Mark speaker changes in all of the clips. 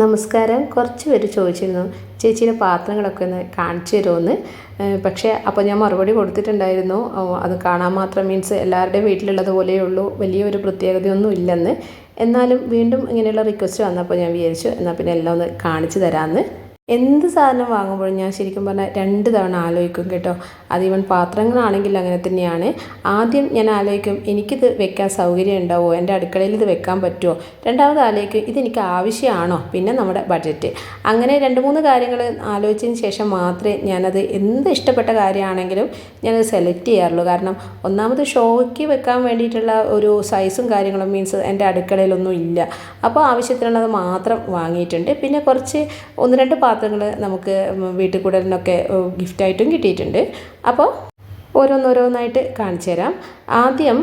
Speaker 1: നമസ്കാരം. കുറച്ച് പേര് ചോദിച്ചിരുന്നു ചേച്ചിയുടെ പാത്രങ്ങളൊക്കെ ഒന്ന് കാണിച്ചു തരുമെന്ന്? പക്ഷേ അപ്പോൾ ഞാൻ മറുപടി കൊടുത്തിട്ടുണ്ടായിരുന്നു. അത് കാണാൻ മാത്രം മീൻസ് എല്ലാവരുടെയും വീട്ടിലുള്ളത് പോലെയുള്ളൂ വലിയൊരു പ്രത്യേകതയൊന്നും ഇല്ലെന്ന്. എന്നാലും വീണ്ടും ഇങ്ങനെയുള്ള റിക്വസ്റ്റ് വന്നപ്പോൾ ഞാൻ വിചാരിച്ചു എന്നാൽ പിന്നെ എല്ലാം ഒന്ന് കാണിച്ചു തരാമെന്ന് എന്ത് സാധനം വാങ്ങുമ്പോഴും ഞാൻ ശരിക്കും പറഞ്ഞാൽ രണ്ട് തവണ ആലോചിക്കും കേട്ടോ. അത് ഈവൻ പാത്രങ്ങളാണെങ്കിൽ അങ്ങനെ തന്നെയാണ്. ആദ്യം ഞാൻ ആലോചിക്കും എനിക്കിത് വെക്കാൻ സൗകര്യം ഉണ്ടാവുമോ? എന്റെ അടുക്കളയിൽ ഇത് വെക്കാൻ പറ്റുമോ? രണ്ടാമത് ആലോചിക്കും ഇതെനിക്ക് ആവശ്യമാണോ? പിന്നെ നമ്മുടെ ബഡ്ജറ്റ് അങ്ങനെ രണ്ട് മൂന്ന് കാര്യങ്ങൾ ആലോചിച്ചതിന് ശേഷം മാത്രമേ ഞാനത് എന്ത് ഇഷ്ടപ്പെട്ട കാര്യമാണെങ്കിലും ഞാനത് സെലക്ട് ചെയ്യാറുള്ളൂ. കാരണം ഒന്നാമത് ഷോയ്ക്ക് വെക്കാൻ വേണ്ടിയിട്ടുള്ള ഒരു സൈസും കാര്യങ്ങളും മീൻസ് എന്റെ അടുക്കളയിലൊന്നും ഇല്ല. അപ്പോൾ ആവശ്യത്തിനുള്ളത് മാത്രം വാങ്ങിയിട്ടുണ്ട്. പിന്നെ കുറച്ച് ഒന്ന് രണ്ട് പാത്രങ്ങൾ നമുക്ക് വീട്ടിൽ കൂടലിനൊക്കെ ഗിഫ്റ്റായിട്ടും കിട്ടിയിട്ടുണ്ട്. അപ്പോൾ ഓരോന്നോരോന്നായിട്ട് കാണിച്ചു തരാം. ആദ്യം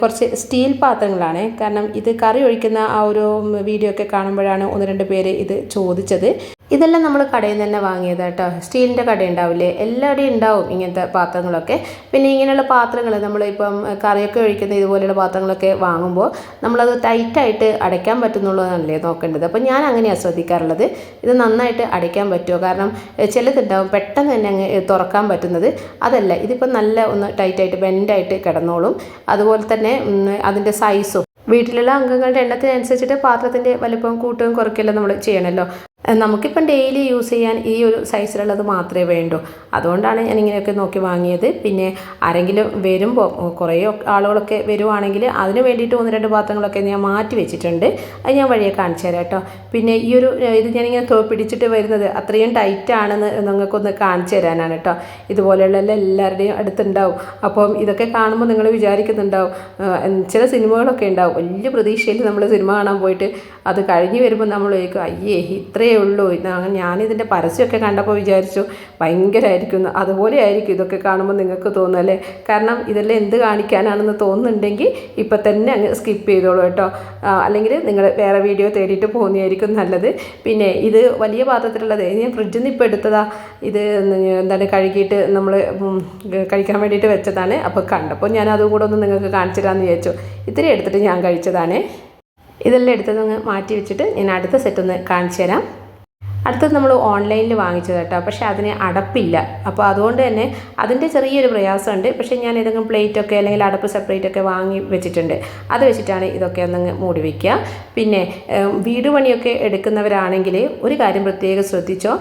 Speaker 1: കുറച്ച് സ്റ്റീൽ പാത്രങ്ങളാണ്. കാരണം ഇത് കറി ഒഴിക്കുന്ന ആ ഒരു വീഡിയോ ഒക്കെ കാണുമ്പോഴാണ് ഒന്ന് രണ്ട് പേര് ഇത് ചോദിച്ചത്. ഇതെല്ലാം നമ്മൾ കടയിൽ നിന്ന് തന്നെ വാങ്ങിയത് കേട്ടോ. സ്റ്റീലിന്റെ കട ഉണ്ടാവില്ലേ എല്ലാവിടെയും ഉണ്ടാവും ഇങ്ങനത്തെ പാത്രങ്ങളൊക്കെ. പിന്നെ ഇങ്ങനെയുള്ള പാത്രങ്ങൾ നമ്മളിപ്പം കറിയൊക്കെ ഒഴിക്കുന്ന ഇതുപോലെയുള്ള പാത്രങ്ങളൊക്കെ വാങ്ങുമ്പോൾ നമ്മളത് ടൈറ്റായിട്ട് അടയ്ക്കാൻ പറ്റുന്നുള്ളതല്ലേ നോക്കേണ്ടത്. അപ്പോൾ ഞാൻ അങ്ങനെയാണ് ശ്രദ്ധിക്കാറുള്ളത്. ഇത് നന്നായിട്ട് അടയ്ക്കാൻ പറ്റുമോ? കാരണം ചിലതുണ്ടാവും പെട്ടെന്ന് തന്നെ അങ്ങ് തുറക്കാൻ പറ്റുന്നത്. അതല്ല ഇതിപ്പോൾ നല്ല ഒന്ന് ടൈറ്റായിട്ട് ബെൻഡായിട്ട് കിടന്നോളും. അതുപോലെ തന്നെ അതിന്റെ സൈസും. വീട്ടിലുള്ള അംഗങ്ങളുടെ എണ്ണത്തിനനുസരിച്ചിട്ട് പാത്രത്തിന്റെ വലിപ്പം കൂട്ടുകയും കുറയ്ക്കലും നമ്മൾ ചെയ്യണമല്ലോ. നമുക്കിപ്പം ഡെയിലി യൂസ് ചെയ്യാൻ ഈ ഒരു സൈസിലുള്ളത് മാത്രമേ വേണ്ടൂ. അതുകൊണ്ടാണ് ഞാൻ ഇങ്ങനെയൊക്കെ നോക്കി വാങ്ങിയത്. പിന്നെ ആരെങ്കിലും വരുമ്പോൾ കുറേ ആളുകളൊക്കെ വരുവാണെങ്കിൽ അതിന് വേണ്ടിയിട്ട് ഒന്ന് രണ്ട് പാത്രങ്ങളൊക്കെ ഞാൻ മാറ്റി വെച്ചിട്ടുണ്ട്. അത് ഞാൻ വഴിയെ കാണിച്ചു തരാം കേട്ടോ. പിന്നെ ഈ ഒരു ഇത് ഞാനിങ്ങനെ പിടിച്ചിട്ട് വരുന്നത് അത്രയും ടൈറ്റാണെന്ന് നിങ്ങൾക്കൊന്ന് കാണിച്ചു തരാനാണ് കേട്ടോ. ഇതുപോലെയുള്ള എല്ലാം എല്ലാവരുടെയും അടുത്തുണ്ടാവും. അപ്പം ഇതൊക്കെ കാണുമ്പോൾ നിങ്ങൾ വിചാരിക്കുന്നുണ്ടാവും ചില സിനിമകളൊക്കെ ഉണ്ടാവും. വലിയ പ്രതീക്ഷയിൽ നമ്മൾ സിനിമ കാണാൻ പോയിട്ട് അത് കഴിഞ്ഞ് വരുമ്പോൾ നമ്മൾ ചോദിക്കും അയ്യേ ഇത്രയേ ഉള്ളൂ. ഞാനിതിന്റെ പരസ്യമൊക്കെ കണ്ടപ്പോൾ വിചാരിച്ചു ഭയങ്കരമായിരിക്കും അതുപോലെ ആയിരിക്കും ഇതൊക്കെ കാണുമ്പോൾ നിങ്ങൾക്ക് തോന്നല്ലേ കാരണം ഇതെല്ലാം എന്ത് കാണിക്കാനാണെന്ന് തോന്നുന്നുണ്ടെങ്കിൽ ഇപ്പം തന്നെ അങ്ങ് സ്കിപ്പ് ചെയ്തോളൂ കേട്ടോ. അല്ലെങ്കിൽ നിങ്ങൾ വേറെ വീഡിയോ തേടിയിട്ട് പോകുന്നതായിരിക്കും നല്ലത്. പിന്നെ ഇത് വലിയ പാത്രത്തിലുള്ളത് ഞാൻ ഫ്രിഡ്ജിൽ നിന്ന് ഇപ്പോൾ എടുത്തതാ. ഇത് എന്താണ് കഴുകിയിട്ട് നമ്മൾ കഴിക്കാൻ വേണ്ടിയിട്ട് വെച്ചതാണ്. അപ്പോൾ കണ്ടപ്പോൾ ഞാൻ അതും കൂടെ ഒന്ന് നിങ്ങൾക്ക് കാണിച്ചു തരാമെന്ന് വിചാരിച്ചു. ഇത്തിരി എടുത്തിട്ട് ഞാൻ കഴിച്ചതാണേ. ഇതെല്ലാം എടുത്തതൊന്ന് മാറ്റി വെച്ചിട്ട് ഞാൻ അടുത്ത സെറ്റ് ഒന്ന് കാണിച്ചു തരാം അടുത്തത് നമ്മൾ ഓൺലൈനിൽ വാങ്ങിച്ചത് കേട്ടോ. പക്ഷേ അതിന് അടപ്പില്ല. അപ്പോൾ അതുകൊണ്ട് തന്നെ അതിന്റെ ചെറിയൊരു പ്രയാസമുണ്ട്. പക്ഷേ ഞാൻ ഏതെങ്കിലും പ്ലേറ്റൊക്കെ അല്ലെങ്കിൽ അടപ്പ് സെപ്പറേറ്റ് ഒക്കെ വാങ്ങി വെച്ചിട്ടുണ്ട്. അത് വെച്ചിട്ടാണ് ഇതൊക്കെ ഒന്ന് മൂടി വയ്ക്കുക പിന്നെ വീട് പണിയൊക്കെ എടുക്കുന്നവരാണെങ്കിൽ ഒരു കാര്യം പ്രത്യേകം ശ്രദ്ധിച്ചോ.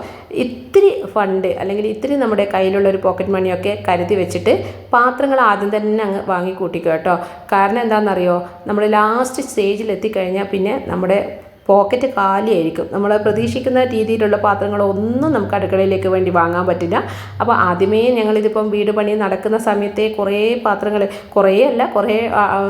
Speaker 1: ഇത്തിരി ഫണ്ട് അല്ലെങ്കിൽ ഇത്തിരി നമ്മുടെ കയ്യിലുള്ള ഒരു പോക്കറ്റ് മണിയൊക്കെ കരുതി വെച്ചിട്ട് പാത്രങ്ങൾ ആദ്യം തന്നെ അങ്ങ് വാങ്ങിക്കൂട്ടിക്കോ കേട്ടോ. കാരണം എന്താണെന്നറിയോ? നമ്മൾ ലാസ്റ്റ് സ്റ്റേജിൽ എത്തിക്കഴിഞ്ഞാൽ പിന്നെ നമ്മുടെ പോക്കറ്റ് കാലിയായിരിക്കും. നമ്മൾ പ്രതീക്ഷിക്കുന്ന രീതിയിലുള്ള പാത്രങ്ങളൊന്നും നമുക്ക് അടുക്കളയിലേക്ക് വേണ്ടി വാങ്ങാൻ പറ്റില്ല. അപ്പോൾ ആദ്യമേ ഞങ്ങളിതിപ്പം വീട് പണി നടക്കുന്ന സമയത്തെ കുറേ പാത്രങ്ങൾ കുറേ അല്ല കുറേ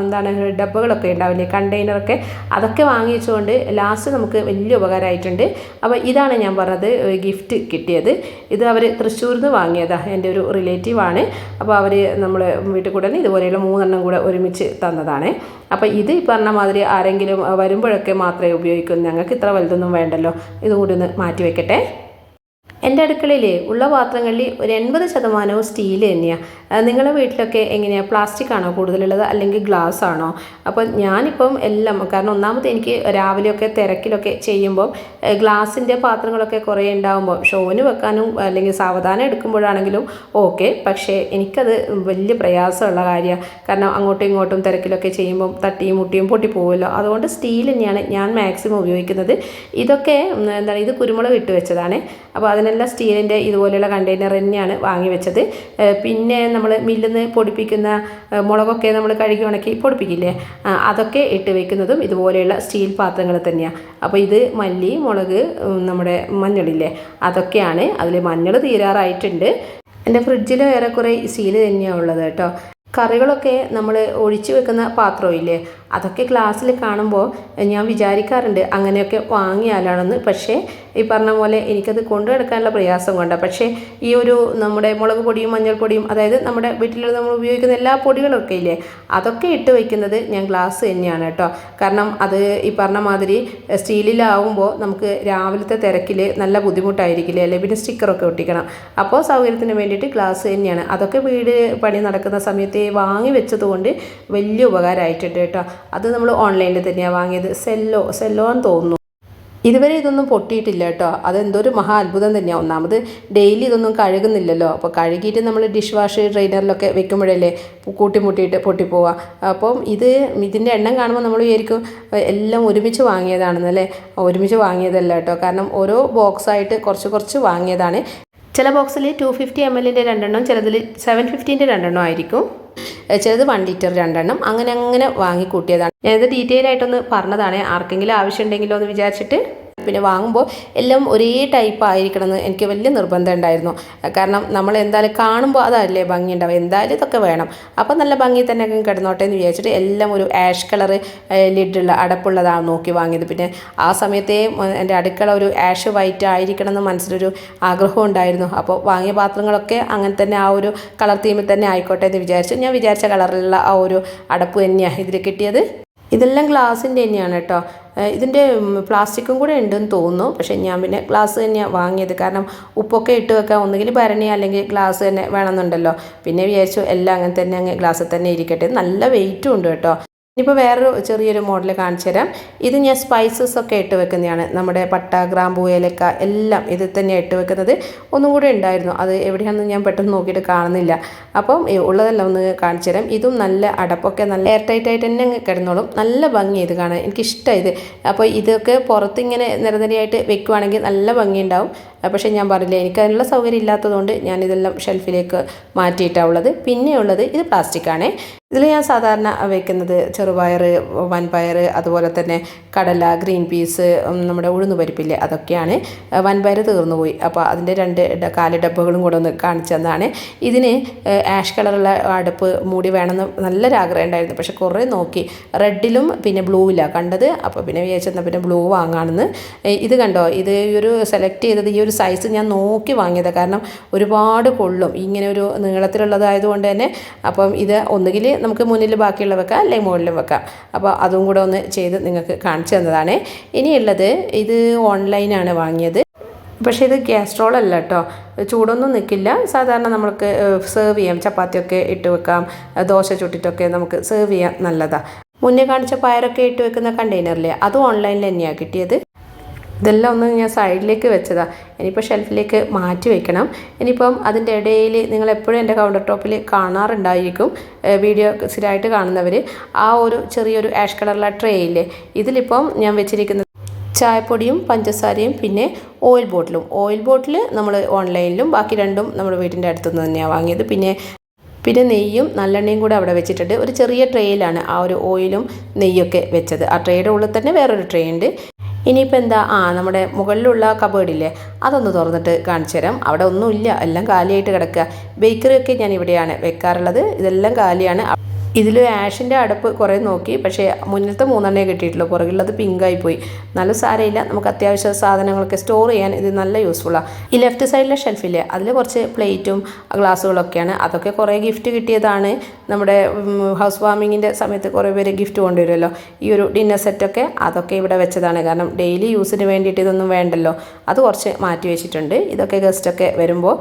Speaker 1: എന്താണ് ഡബ്ബകളൊക്കെ ഉണ്ടാവില്ലേ കണ്ടെയ്നറൊക്കെ അതൊക്കെ വാങ്ങിച്ചുകൊണ്ട് ലാസ്റ്റ് നമുക്ക് വലിയ ഉപകാരമായിട്ടുണ്ട് അപ്പോൾ ഇതാണ് ഞാൻ പറഞ്ഞത് ഗിഫ്റ്റ് കിട്ടിയത്. ഇത് അവർ തൃശ്ശൂരിൽ നിന്ന് വാങ്ങിയതാണ് എന്റെ ഒരു റിലേറ്റീവാണ്. അപ്പോൾ അവർ നമ്മൾ വീട്ടിൽ കൂടെ ഇതുപോലെയുള്ള മൂന്നെണ്ണം കൂടെ ഒരുമിച്ച് തന്നതാണ്. അപ്പോൾ ഇത് ഈ പറഞ്ഞ മാതിരി ആരെങ്കിലും വരുമ്പോഴൊക്കെ മാത്രമേ ഉപയോഗിക്കൂ. ഞങ്ങൾക്ക് ഇത്ര വലുതൊന്നും വേണ്ടല്ലോ. ഇതുകൂടി ഒന്ന് മാറ്റി വെക്കട്ടെ. എന്റെ അടുക്കളയിൽ ഉള്ള പാത്രങ്ങളിൽ ഒരു എൺപത് ശതമാനവും സ്റ്റീൽ തന്നെയാണ് നിങ്ങളുടെ വീട്ടിലൊക്കെ എങ്ങനെയാണ് പ്ലാസ്റ്റിക് ആണോ കൂടുതലുള്ളത് അല്ലെങ്കിൽ ഗ്ലാസ് ആണോ? അപ്പം ഞാനിപ്പം എല്ലാം കാരണം ഒന്നാമത് എനിക്ക് രാവിലെയൊക്കെ തിരക്കിലൊക്കെ ചെയ്യുമ്പോൾ ഗ്ലാസിന്റെ പാത്രങ്ങളൊക്കെ കുറേ ഉണ്ടാകുമ്പോൾ ഷോന് വെക്കാനും അല്ലെങ്കിൽ സാവധാനം എടുക്കുമ്പോഴാണെങ്കിലും ഓക്കെ പക്ഷേ എനിക്കത് വലിയ പ്രയാസമുള്ള കാര്യമാണ് കാരണം അങ്ങോട്ടും ഇങ്ങോട്ടും തിരക്കിലൊക്കെ ചെയ്യുമ്പോൾ തട്ടിയും മുട്ടിയും പൊട്ടിപ്പോവുമല്ലോ അതുകൊണ്ട് സ്റ്റീൽ തന്നെയാണ് ഞാൻ മാക്സിമം ഉപയോഗിക്കുന്നത്. ഇതൊക്കെ എന്താണ് ഇത് കുരുമുളക് ഇട്ട് വെച്ചതാണ്. അപ്പോൾ അതിനെല്ലാം സ്റ്റീലിന്റെ ഇതുപോലെയുള്ള കണ്ടെയ്നർ തന്നെയാണ് വാങ്ങി വെച്ചത്. പിന്നെ നമ്മൾ മില്ലിൽ നിന്ന് പൊടിപ്പിക്കുന്ന മുളകൊക്കെ നമ്മൾ കഴുകി ഉണക്കി പൊടിപ്പിക്കില്ലേ അതൊക്കെ ഇട്ട് വെക്കുന്നതും ഇതുപോലെയുള്ള സ്റ്റീൽ പാത്രങ്ങൾ തന്നെയാണ് അപ്പോൾ ഇത് മല്ലി മുളക് നമ്മുടെ മഞ്ഞളില്ലേ? അതൊക്കെയാണ് അതിൽ മഞ്ഞൾ തീരാറായിട്ടുണ്ട്. എന്റെ ഫ്രിഡ്ജിൽ ഏറെക്കുറെ സ്റ്റീൽ തന്നെയാണ് ഉള്ളത് കേട്ടോ. കറികളൊക്കെ നമ്മൾ ഒഴിച്ചു വെക്കുന്ന പാത്രമില്ലേ അതൊക്കെ ക്ലാസ്സിൽ കാണുമ്പോൾ ഞാൻ വിചാരിക്കാറുണ്ട് അങ്ങനെയൊക്കെ വാങ്ങിയാലാണെന്ന്. പക്ഷേ ഈ പറഞ്ഞ പോലെ എനിക്കത് കൊണ്ടു നടക്കാനുള്ള പ്രയാസം കൊണ്ട്. പക്ഷേ ഈ ഒരു നമ്മുടെ മുളക് പൊടിയും മഞ്ഞൾപ്പൊടിയും അതായത് നമ്മുടെ വീട്ടിൽ നമ്മൾ ഉപയോഗിക്കുന്ന എല്ലാ പൊടികളൊക്കെ ഇല്ലേ അതൊക്കെ ഇട്ട് വയ്ക്കുന്നത് ഞാൻ ഗ്ലാസ് തന്നെയാണ് കേട്ടോ. കാരണം അത് ഈ പറഞ്ഞ മാതിരി സ്റ്റീലിലാവുമ്പോൾ നമുക്ക് രാവിലത്തെ തിരക്കിൽ നല്ല ബുദ്ധിമുട്ടായിരിക്കില്ലേ അല്ലെങ്കിൽ പിന്നെ സ്റ്റിക്കറൊക്കെ ഒട്ടിക്കണം. അപ്പോൾ സൗകര്യത്തിന് വേണ്ടിയിട്ട് ഗ്ലാസ് തന്നെയാണ്. അതൊക്കെ വീട് പണി നടക്കുന്ന സമയത്ത് വാങ്ങി വെച്ചതുകൊണ്ട് വലിയ ഉപകാരമായിട്ടുണ്ട് കേട്ടോ. അത് നമ്മൾ ഓൺലൈനിൽ തന്നെയാണ് വാങ്ങിയത്. സെല്ലോ സെല്ലോ എന്ന് തോന്നുന്നു. ഇതുവരെ ഇതൊന്നും പൊട്ടിയിട്ടില്ല കേട്ടോ. അതെന്തോ ഒരു മഹാ അത്ഭുതം തന്നെയാണ് ഒന്നാമത് ഡെയിലി ഇതൊന്നും കഴുകുന്നില്ലല്ലോ. അപ്പോൾ കഴുകിയിട്ട് നമ്മൾ ഡിഷ് വാഷ് ഡ്രെയിനറിലൊക്കെ വെക്കുമ്പോഴല്ലേ കൂട്ടിമുട്ടിയിട്ട് പൊട്ടിപ്പോവാം. അപ്പം ഇത് ഇതിന്റെ എണ്ണം കാണുമ്പോൾ നമ്മൾ വിചാരിക്കും എല്ലാം ഒരുമിച്ച് വാങ്ങിയതാണെന്നല്ലേ? ഒരുമിച്ച് വാങ്ങിയതല്ല കേട്ടോ. കാരണം ഓരോ ബോക്സായിട്ട് കുറച്ച് കുറച്ച് വാങ്ങിയതാണ്. ചില ബോക്സിൽ ടു ഫിഫ്റ്റി എം എല്ലിന്റെ രണ്ടെണ്ണം ചിലതിൽ സെവൻ ഫിഫ്റ്റീന്റെ രണ്ടെണ്ണം ആയിരിക്കും. ചിലത് വൺ ലിറ്റർ രണ്ടെണ്ണം. അങ്ങനെ അങ്ങനെ വാങ്ങി കൂട്ടിയതാണ് ഞാനിത് ഡീറ്റെയിൽ ആയിട്ടൊന്ന് പറഞ്ഞതാണ്. ആർക്കെങ്കിലും ആവശ്യമുണ്ടെങ്കിലോ എന്ന് വിചാരിച്ചിട്ട് പിന്നെ വാങ്ങുമ്പോൾ എല്ലാം ഒരേ ടൈപ്പ് ആയിരിക്കണം എന്ന് എനിക്ക് വലിയ നിർബന്ധം ഉണ്ടായിരുന്നു. കാരണം നമ്മൾ എന്തായാലും കാണുമ്പോൾ അതല്ലേ ഭംഗി ഉണ്ടാവും എന്തായാലും ഇതൊക്കെ വേണം. അപ്പോൾ നല്ല ഭംഗി തന്നെ കിടന്നോട്ടെ എന്ന് വിചാരിച്ചിട്ട് എല്ലാം ഒരു ആഷ് കളർ ലിഡുള്ള അടപ്പുള്ളതാണ് നോക്കി വാങ്ങിയത്. പിന്നെ ആ സമയത്തെ എന്റെ അടുക്കള ഒരു ആഷ് വൈറ്റ് ആയിരിക്കണം എന്ന് മനസ്സിലൊരു ആഗ്രഹം ഉണ്ടായിരുന്നു. അപ്പോൾ വാങ്ങിയ പാത്രങ്ങളൊക്കെ അങ്ങനെ തന്നെ ആ ഒരു കളർ തീമിൽ തന്നെ ആയിക്കോട്ടെ എന്ന് വിചാരിച്ചു ഞാൻ വിചാരിച്ച കളറിലുള്ള ആ ഒരു അടപ്പ് തന്നെയാണ് ഇതിൽ കിട്ടിയത്. ഇതെല്ലാം ഗ്ലാസിന്റെ തന്നെയാണ് കേട്ടോ. ഇതിന്റെ പ്ലാസ്റ്റിക്കും കൂടെ ഉണ്ടെന്ന് തോന്നുന്നു. പക്ഷേ ഞാൻ പിന്നെ ഗ്ലാസ് തന്നെയാണ് വാങ്ങിയത്. കാരണം ഉപ്പൊക്കെ ഇട്ട് വെക്കാൻ ഒന്നുകിൽ ഭരണി അല്ലെങ്കിൽ ഗ്ലാസ് തന്നെ വേണമെന്നുണ്ടല്ലോ. പിന്നെ വിചാരിച്ചു എല്ലാം അങ്ങനെ തന്നെ അങ്ങ് ഗ്ലാസ്സിൽ തന്നെ ഇരിക്കട്ടെ. നല്ല വെയിറ്റും ഉണ്ട് കേട്ടോ. ഇനിയിപ്പോൾ വേറൊരു ചെറിയൊരു മോഡൽ കാണിച്ചു തരാം. ഇത് ഞാൻ സ്പൈസസ് ഒക്കെ ഇട്ട് വെക്കുന്നതാണ്. നമ്മുടെ പട്ട ഗ്രാമ്പൂ ഏലക്ക എല്ലാം ഇത് തന്നെ ഇട്ട് വെക്കുന്നത്. ഒന്നും കൂടെ ഉണ്ടായിരുന്നു. അത് എവിടെയാണെന്ന് ഞാൻ പെട്ടെന്ന് നോക്കിയിട്ട് കാണുന്നില്ല. അപ്പം ഉള്ളതെല്ലാം ഒന്ന് കാണിച്ചു തരാം. ഇതും നല്ല അടപ്പൊക്കെ നല്ല എയർ ടൈറ്റ് ആയിട്ട് തന്നെ കിടന്നോളും. നല്ല ഭംഗി ഇത് കാണാൻ. എനിക്കിഷ്ടമായത് ഇത്. അപ്പോൾ ഇതൊക്കെ പുറത്തിങ്ങനെ നിരനിരയായിട്ട് വെക്കുവാണെങ്കിൽ നല്ല ഭംഗിയുണ്ടാവും. പക്ഷേ ഞാൻ പറഞ്ഞില്ലേ എനിക്ക് അതിനുള്ള സൗകര്യം ഇല്ലാത്തതുകൊണ്ട് ഞാൻ ഇതെല്ലാം ഷെൽഫിലേക്ക് മാറ്റിയിട്ടാണ് ഉള്ളത്. പിന്നെയുള്ളത് ഇത് പ്ലാസ്റ്റിക് ആണ്. ഇതിൽ ഞാൻ സാധാരണ വെക്കുന്നത് ചെറുപയർ വൻപയർ അതുപോലെ തന്നെ കടല ഗ്രീൻ പീസ് നമ്മുടെ ഉഴുന്ന് പരിപ്പില്ലേ അതൊക്കെയാണ്. വൻപയർ തീർന്നു പോയി അപ്പോൾ അതിന്റെ രണ്ട് കാൽ ഡബ്ബകളും കൂടെ ഒന്ന് കാണിച്ചു തന്നതാണ്. ഇതിന് ആഷ് കളറുള്ള അടുപ്പ് മൂടി വേണമെന്ന് നല്ലൊരു ആഗ്രഹം ഉണ്ടായിരുന്നു. പക്ഷെ കുറേ നോക്കി. റെഡിലും പിന്നെ ബ്ലൂവിലാണ് കണ്ടത്? അപ്പോൾ പിന്നെ വിചാരിച്ചെന്നാൽ പിന്നെ ബ്ലൂ വാങ്ങാണെന്ന് ഇത് കണ്ടോ? ഇത് ഈ ഒരു സെലക്ട് ചെയ്തത് ഈ ഒരു സൈസ് ഞാൻ നോക്കി വാങ്ങിയത്. കാരണം ഒരുപാട് കൊള്ളും. ഇങ്ങനെ ഒരു നീളത്തിലുള്ളതായതുകൊണ്ട് തന്നെ അപ്പം ഇത് ഒന്നുകിൽ നമുക്ക് മുന്നിൽ ബാക്കിയുള്ള വെക്കാം അല്ലെങ്കിൽ മുകളിലും വെക്കാം. അപ്പോൾ അതും കൂടെ ഒന്ന് ചെയ്ത് നിങ്ങൾക്ക് കാണിച്ചു തന്നതാണ്. ഇനിയുള്ളത് ഇത് ഓൺലൈനാണ് വാങ്ങിയത്. പക്ഷേ ഇത് ഗ്യാസ്ട്രോൾ അല്ല കേട്ടോ ചൂടൊന്നും നിൽക്കില്ല സാധാരണ നമുക്ക് സെർവ് ചെയ്യാം. ചപ്പാത്തിയൊക്കെ ഇട്ട് വെക്കാം. ദോശ ചുട്ടിട്ടൊക്കെ നമുക്ക് സെർവ് ചെയ്യാം നല്ലതാണ് മുന്നേ കാണിച്ച പയറൊക്കെ ഇട്ട് വെക്കുന്ന കണ്ടെയ്നറിലെ അതും ഓൺലൈനിൽ തന്നെയാണ് കിട്ടിയത്. ഇതെല്ലാം ഒന്ന് ഞാൻ സൈഡിലേക്ക് വെച്ചതാണ് ഇനിയിപ്പോൾ ഷെൽഫിലേക്ക് മാറ്റി വെക്കണം. ഇനിയിപ്പം അതിന്റെ ഇടയിൽ നിങ്ങൾ എപ്പോഴും എന്റെ കൗണ്ടർ ടോപ്പിൽ കാണാറുണ്ടായിരിക്കും വീഡിയോ സ്ഥിരമായിട്ട് കാണുന്നവർ ആ ഒരു ചെറിയൊരു ആഷ് കളറുള്ള ട്രേ ഇല്ലേ ഇതിലിപ്പം ഞാൻ വെച്ചിരിക്കുന്നത് ചായപ്പൊടിയും പഞ്ചസാരയും പിന്നെ ഓയിൽ ബോട്ടിലും ഓയിൽ ബോട്ടിൽ നമ്മൾ ഓൺലൈനിലും ബാക്കി രണ്ടും നമ്മുടെ വീട്ടിന്റെ അടുത്തുനിന്ന് തന്നെയാണ് വാങ്ങിയത്. പിന്നെ പിന്നെ നെയ്യും നല്ലെണ്ണയും കൂടെ അവിടെ വെച്ചിട്ടുണ്ട്. ഒരു ചെറിയ ട്രേയിലാണ് ആ ഒരു ഓയിലും നെയ്യൊക്കെ വെച്ചത്. ആ ട്രേയുടെ ഉള്ളിൽ തന്നെ വേറൊരു ട്രേ ഉണ്ട്. ഇനിയിപ്പോൾ എന്താ? ആ നമ്മുടെ മുകളിലുള്ള കബേർഡില്ലേ അതൊന്ന് തുറന്നിട്ട് കാണിച്ചു തരാം. അവിടെ ഒന്നുമില്ല. എല്ലാം കാലിയായിട്ട് കിടക്കുക. ബേക്കറി ഒക്കെ ഞാൻ ഇവിടെയാണ് വെക്കാറുള്ളത്. ഇതെല്ലാം കാലിയാണ്. ഇതിൽ ആഷിന്റെ അടുപ്പ് കുറേ നോക്കി പക്ഷേ മുന്നിലത്തെ മൂന്നെണ്ണേ കിട്ടിയിട്ടുള്ളൂ. പുറകിലുള്ളത് പിങ്കായി പോയി നല്ല സാരമില്ല നമുക്ക് അത്യാവശ്യ സാധനങ്ങളൊക്കെ സ്റ്റോർ ചെയ്യാൻ ഇത് നല്ല യൂസ്ഫുള്ളാണ് ഈ ലെഫ്റ്റ് സൈഡിലെ ഷെൽഫില്ലേ അതിൽ കുറച്ച് പ്ലേറ്റും ഗ്ലാസ്സുകളൊക്കെയാണ് അതൊക്കെ കുറേ ഗിഫ്റ്റ് കിട്ടിയതാണ്. നമ്മുടെ ഹൗസ് വാമിങ്ങിന്റെ സമയത്ത് കുറേ പേര് ഗിഫ്റ്റ് കൊണ്ടുവരുമല്ലോ. ഈ ഒരു ഡിന്നർ സെറ്റൊക്കെ അതൊക്കെ ഇവിടെ വെച്ചതാണ്. കാരണം ഡെയിലി യൂസിന് വേണ്ടിയിട്ട് ഇതൊന്നും വേണ്ടല്ലോ. അത് കുറച്ച് മാറ്റി വെച്ചിട്ടുണ്ട്. ഇതൊക്കെ ഗസ്റ്റൊക്കെ വരുമ്പോൾ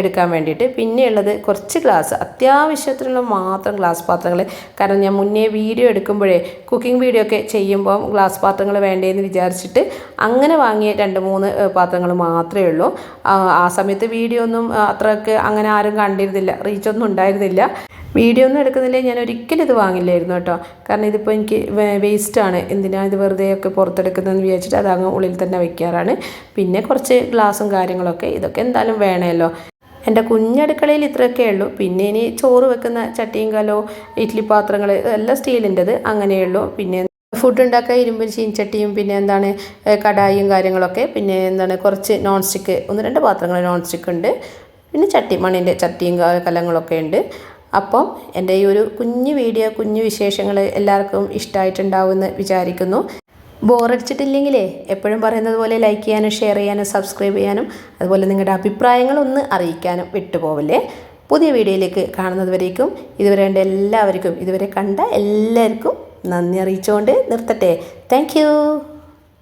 Speaker 1: എടുക്കാൻ വേണ്ടിയിട്ട്. പിന്നെയുള്ളത് കുറച്ച് ഗ്ലാസ് അത്യാവശ്യത്തിനുള്ള മാത്രം ഗ്ലാസ് പാത്രങ്ങൾ കാരണം ഞാൻ മുന്നേ വീഡിയോ എടുക്കുമ്പോഴേ കുക്കിംഗ് വീഡിയോ ഒക്കെ ചെയ്യുമ്പോൾ ഗ്ലാസ് പാത്രങ്ങൾ വേണ്ടേന്ന് വിചാരിച്ചിട്ട് അങ്ങനെ വാങ്ങിയ രണ്ട് മൂന്ന് പാത്രങ്ങൾ മാത്രമേ ഉള്ളൂ. ആ സമയത്ത് വീഡിയോ ഒന്നും അത്രയ്ക്ക് അങ്ങനെ ആരും കണ്ടിരുന്നില്ല. റീച്ചൊന്നും ഉണ്ടായിരുന്നില്ല. വീഡിയോ ഒന്നും എടുക്കുന്നില്ലേ. ഞാൻ ഒരിക്കലും ഇത് വാങ്ങില്ലായിരുന്നു കേട്ടോ. കാരണം ഇതിപ്പോൾ എനിക്ക് വേസ്റ്റാണ് എന്തിനാണ് ഇത് വെറുതെ ഒക്കെ പുറത്തെടുക്കുന്നതെന്ന് വിചാരിച്ചിട്ട് അത് അങ്ങ് ഉള്ളിൽ തന്നെ വയ്ക്കാറാണ് പിന്നെ കുറച്ച് ഗ്ലാസും കാര്യങ്ങളൊക്കെ. ഇതൊക്കെ എന്തായാലും വേണമല്ലോ എന്റെ കുഞ്ഞടുക്കളയിൽ ഇത്രയൊക്കെ ഉള്ളൂ. പിന്നെ ഇനി ചോറ് വെക്കുന്ന ചട്ടിയും കലോ ഇഡ്ഡലി പാത്രങ്ങൾ എല്ലാം സ്റ്റീലിന്റെത് അങ്ങനെയുള്ളൂ പിന്നെ ഫുഡ് ഉണ്ടാക്കാൻ ഇരുമ്പ് ചീൻചട്ടിയും പിന്നെ എന്താണ് കടായും കാര്യങ്ങളൊക്കെ. പിന്നെ എന്താണ് കുറച്ച് നോൺ സ്റ്റിക്ക് ഒന്ന് രണ്ട് പാത്രങ്ങൾ നോൺ സ്റ്റിക്ക് ഉണ്ട്. പിന്നെ ചട്ടി മണ്ണിന്റെ ചട്ടിയും കലങ്ങളൊക്കെ ഉണ്ട്. അപ്പം എന്റെ ഈ ഒരു കുഞ്ഞു വീഡിയോ കുഞ്ഞു വിശേഷങ്ങൾ എല്ലാവർക്കും ഇഷ്ടമായിട്ടുണ്ടാവുമെന്ന് വിചാരിക്കുന്നു. ബോറടിച്ചിട്ടില്ലെങ്കിലേ എപ്പോഴും പറയുന്നത് പോലെ ലൈക്ക് ചെയ്യാനും ഷെയർ ചെയ്യാനും സബ്സ്ക്രൈബ് ചെയ്യാനും അതുപോലെ നിങ്ങളുടെ അഭിപ്രായങ്ങളൊന്ന് അറിയിക്കാനും വിട്ടുപോവല്ലേ? പുതിയ വീഡിയോയിലേക്ക് കാണുന്നതുവരേക്കും ഇതുവരെ എന്റെ എല്ലാവർക്കും ഇതുവരെ കണ്ട എല്ലാവർക്കും നന്ദി അറിയിച്ചുകൊണ്ട് നിർത്തട്ടെ. താങ്ക്